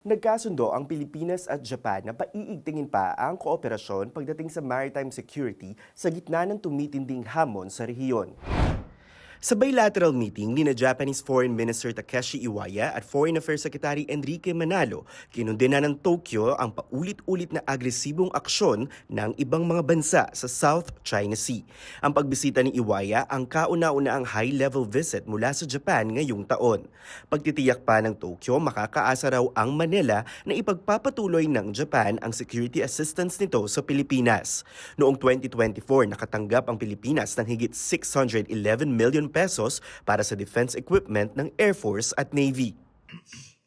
Nagkasundo ang Pilipinas at Japan na paiigtingin pa ang kooperasyon pagdating sa maritime security sa gitna ng tumitinding hamon sa rehiyon. Sa bilateral meeting ni na Japanese Foreign Minister Takeshi Iwaya at Foreign Affairs Secretary Enrique Manalo, kinundena ng Tokyo ang paulit-ulit na agresibong aksyon ng ibang mga bansa sa South China Sea. Ang pagbisita ni Iwaya ang kauna-una ang high-level visit mula sa Japan ngayong taon. Pagtitiyak pa ng Tokyo, makakaasa raw ang Manila na ipagpapatuloy ng Japan ang security assistance nito sa Pilipinas. Noong 2024, nakatanggap ang Pilipinas ng higit 611 million pesos para sa defense equipment ng Air Force at Navy.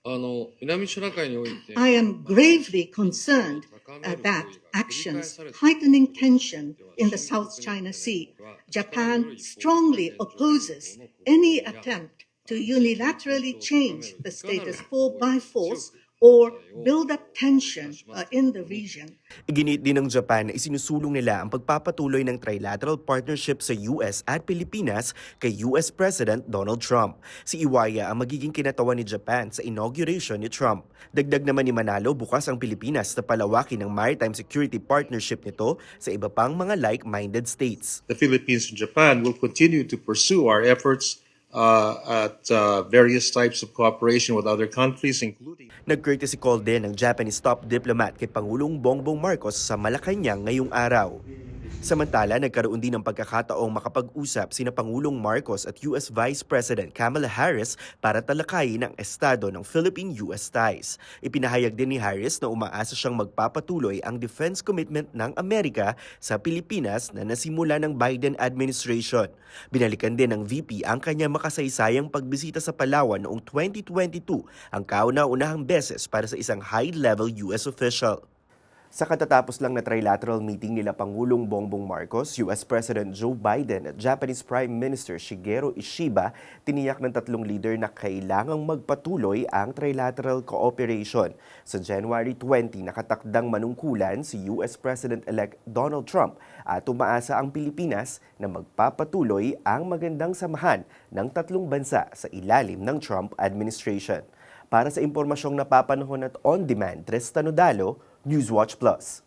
I am gravely concerned that actions heightening tension in the South China Sea. Japan strongly opposes any attempt to unilaterally change the status quo by force or build up tension uh, in the region. Iginit din ng Japan na isinusulong nila ang pagpapatuloy ng trilateral partnership sa US at Pilipinas kay US President Donald Trump. Si Iwaya ang magiging kinatawan ni Japan sa inauguration ni Trump. Dagdag naman ni Manalo, bukas ang Pilipinas na palawakin ang maritime security partnership nito sa iba pang mga like-minded states. the Philippines and Japan will continue to pursue our efforts uh, at uh, various types of cooperation with other countries, including Nag-courtesy call din ng Japanese top diplomat kay Pangulong Bongbong Marcos sa Malacanang ngayong araw. Samantala, nagkaroon din ng pagkakataong makapag-usap sina Pangulong Marcos at US Vice President Kamala Harris para talakayin ang estado ng Philippine-US ties. Ipinahayag din ni Harris na umaasa siyang magpapatuloy ang defense commitment ng Amerika sa Pilipinas na nasimula ng Biden administration. Binalikan din ng VP ang kanyang makasaysayang pagbisita sa Palawan noong 2022, ang kauna-unahang beses para sa isang high-level US official. Sa katatapos lang na trilateral meeting nila Pangulong Bongbong Marcos, US President Joe Biden at Japanese Prime Minister Shigeru Ishiba, tiniyak ng tatlong leader na kailangang magpatuloy ang trilateral cooperation. Sa January 20, nakatakdang manungkulan si US President-elect Donald Trump at umaasa ang Pilipinas na magpapatuloy ang magandang samahan ng tatlong bansa sa ilalim ng Trump administration. Para sa impormasyong napapanahon at on-demand, Tristan Odalo, Newswatch Plus.